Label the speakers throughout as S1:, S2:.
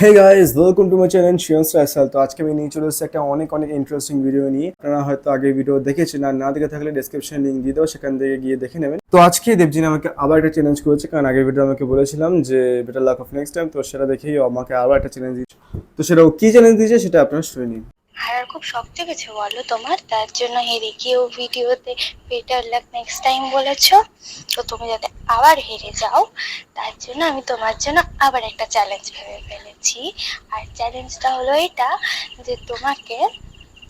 S1: Hey guys welcome to my channel শিয়ন্স style তো আজকে আমি নিয়ে চলে এসেছি একটা অনেক অনেক ইন্টারেস্টিং ভিডিও নিয়ে। আপনারা হয়তো আগে ভিডিও দেখেছেন, আর না দেখে থাকলে ডেসক্রিপশন লিঙ্ক দিয়ে দেবো সেখান থেকে গিয়ে দেখে নেবেন। তো আজকে দেবজিন আমাকে আবার একটা চ্যালেঞ্জ করেছে, কারণ আগের ভিডিও আমাকে বলেছিলাম যে better luck of next time তো সেটা দেখেই আমাকে আবার একটা চ্যালেঞ্জ দিচ্ছে তো সেটা কি চ্যালেঞ্জ দিয়েছে, সেটা আপনারা শুনে নিন।
S2: হারার খুব শখ জেগেছে, বলো তোমার। তার জন্য হেরে গিয়েও ভিডিওতে বেটার লাক নেক্সট টাইম বলেছ। তো তুমি যাতে আবার হেরে যাও, তার জন্য আমি তোমার জন্য আবার একটা চ্যালেঞ্জ ভেবে ফেলেছি। আর চ্যালেঞ্জটা হলো এটা যে তোমাকে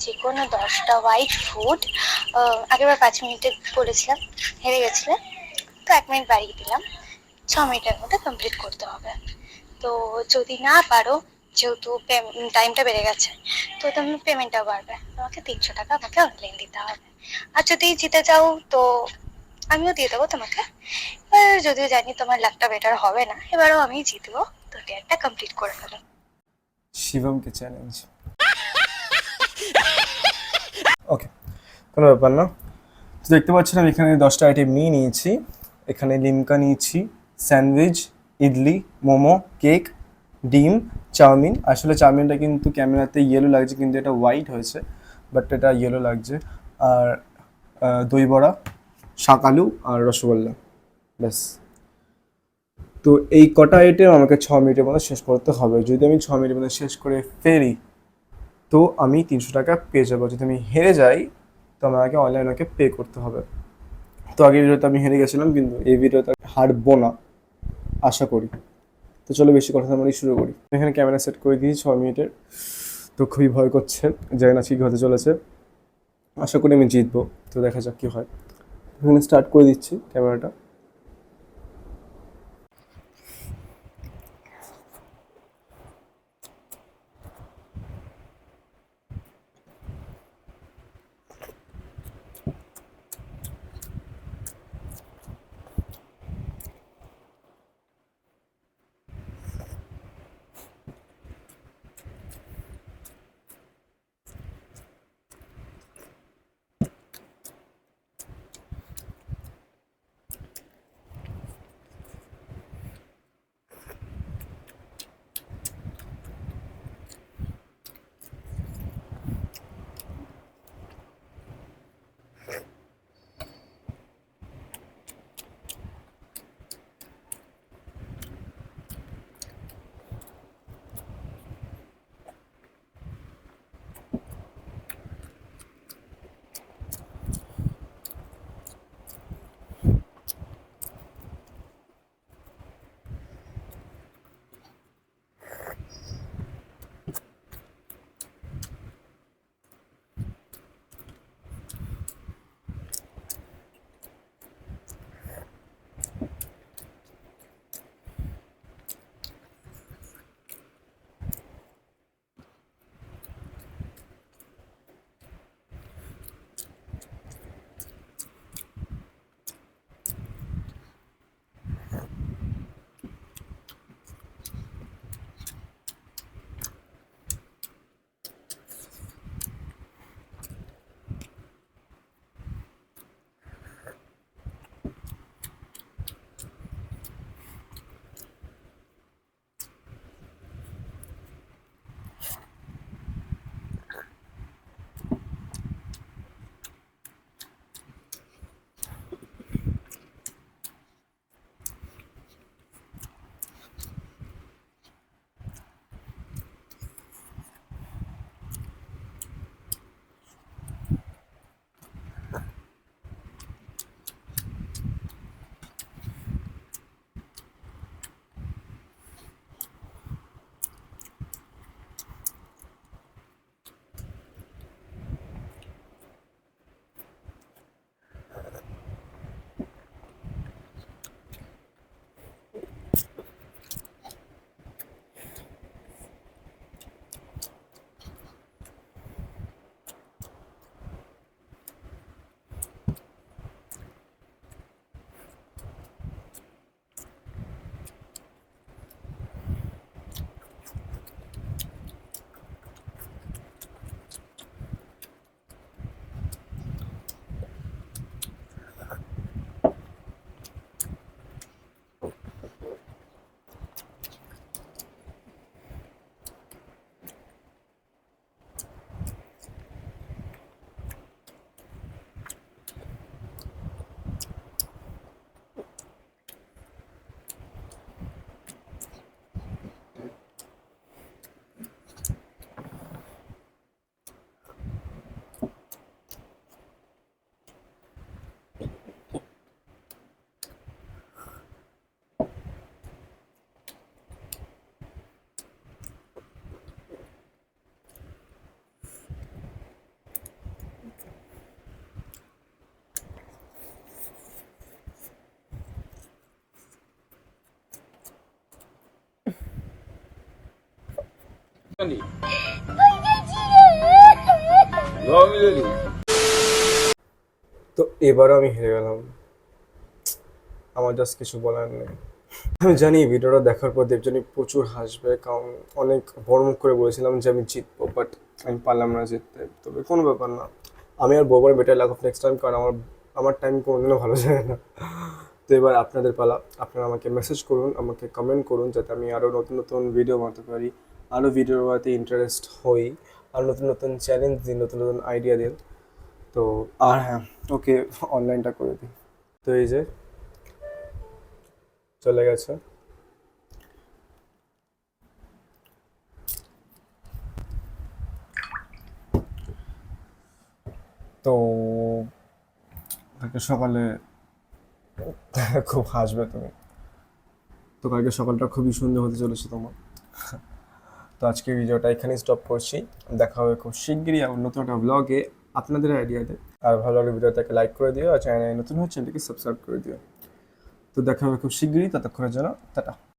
S2: যে কোনো দশটা হোয়াইট ফুড আগেবার পাঁচ মিনিটে বলেছিলাম, হেরে গেছিলে। তো এক মিনিট বাড়িয়ে দিলাম। ছ মিনিটের মধ্যে কমপ্লিট করতে হবে। তো যদি না পারো যেহেতু টাইমটা বেড়ে গেছে, তো তুমি পেমেন্টটা বাড়বে। তোমাকে তিনশো টাকা আমাকে অনলাইন দিতে হবে। আর যদি জিতে যাও, তো আমিও দিয়ে দেবো তোমাকে। এবার যদিও জানি তোমার লাকটা বেটার হবে না, এবারও আমি জিতবো। তো ডেটটা কমপ্লিট করে ফেলো
S1: শিবমকে চ্যালেঞ্জ ওকে কোনো ব্যাপার না। তো দেখতে পাচ্ছেন আমি এখানে দশটা আইটেম নিয়ে নিয়েছি। এখানে লিমকা নিয়েছি, স্যান্ডউইচ, ইডলি, মোমো, কেক ডিম, চাউমিন। আসলে চাউমিনটা কিন্তু ক্যামেরাতে ইয়েলো লাগছে, কিন্তু এটা হোয়াইট হয়েছে বাট এটা ইয়েলো লাগছে। আর দই বড়া, শাক আলু আর রসগোল্লা। ব্যাস। তো এই কটা আইটেম আমাকে ছ মিনিটের মধ্যে শেষ করতে হবে। যদি আমি ছ মিনিটের মধ্যে শেষ করে ফেরি তো আমি তিনশো টাকা পেয়ে যাব। যদি আমি হেরে যাই, তো আমাকে অনলাইন ওকে পে করতে হবে। তো আগের ভিডিওতে আমি হেরে গেছিলাম, কিন্তু এই ভিডিওতে হারবো না, আশা করি। তো চলো বেশি কথা আমরা শুরু করি। এখানে ক্যামেরা সেট করে দিয়েছি, ছ মিনিটের। তো খুবই ভয় করছে, জানি না ঠিক হতে চলেছে। আশা করি আমি জিতবো, তো দেখা যাক কী হয়। এখানে স্টার্ট করে দিচ্ছি ক্যামেরাটা তো এবারও আমি হেরে গেলাম আমার জাস্ট কিছু বলার নেই আমি জানি ভিডিওটা দেখার পর দেবজানি প্রচুর হাসবে কারণ অনেক বড় মুখ করে বলেছিলাম যে আমি জিতবো বাট আমি পারলাম না জিততে তবে কোনো ব্যাপার না আমি আর বোবার better luck of next time কারণ আমার আমার টাইম কোনোদিনও ভালো যায় না তো এবার আপনাদের পালা আপনারা আমাকে মেসেজ করুন আমাকে কমেন্ট করুন যাতে আমি আরও নতুন নতুন ভিডিও বানাতে পারি আরও ভিডিও বানাতে ইন্টারেস্ট হই, আর নতুন নতুন চ্যালেঞ্জ দিন নতুন নতুন আইডিয়া দিন তো, আর হ্যাঁ ওকে অনলাইনটা করে দিই। তো এই যে, চলে গেছে। তো, কালকে সকালে খুব হাসবে তুমি। তো কালকে সকালটা খুবই সুন্দর হতে চলেছে তোমার। তো আজকে ভিডিওটা এখানে স্টপ করছি। দেখা হবে খুব শিগগিরই নতুন একটা ব্লগে আপনাদের আইডিয়াতে আর ভালো লাগলে ভিডিওটাকে লাইক করে দিও আর চ্যানেলে নতুন হচ্ছে চ্যানেলটাকে সাবস্ক্রাইব করে দিও। তো দেখা হবে খুব শিগগিরই, ততক্ষণের জন্য, টাটা।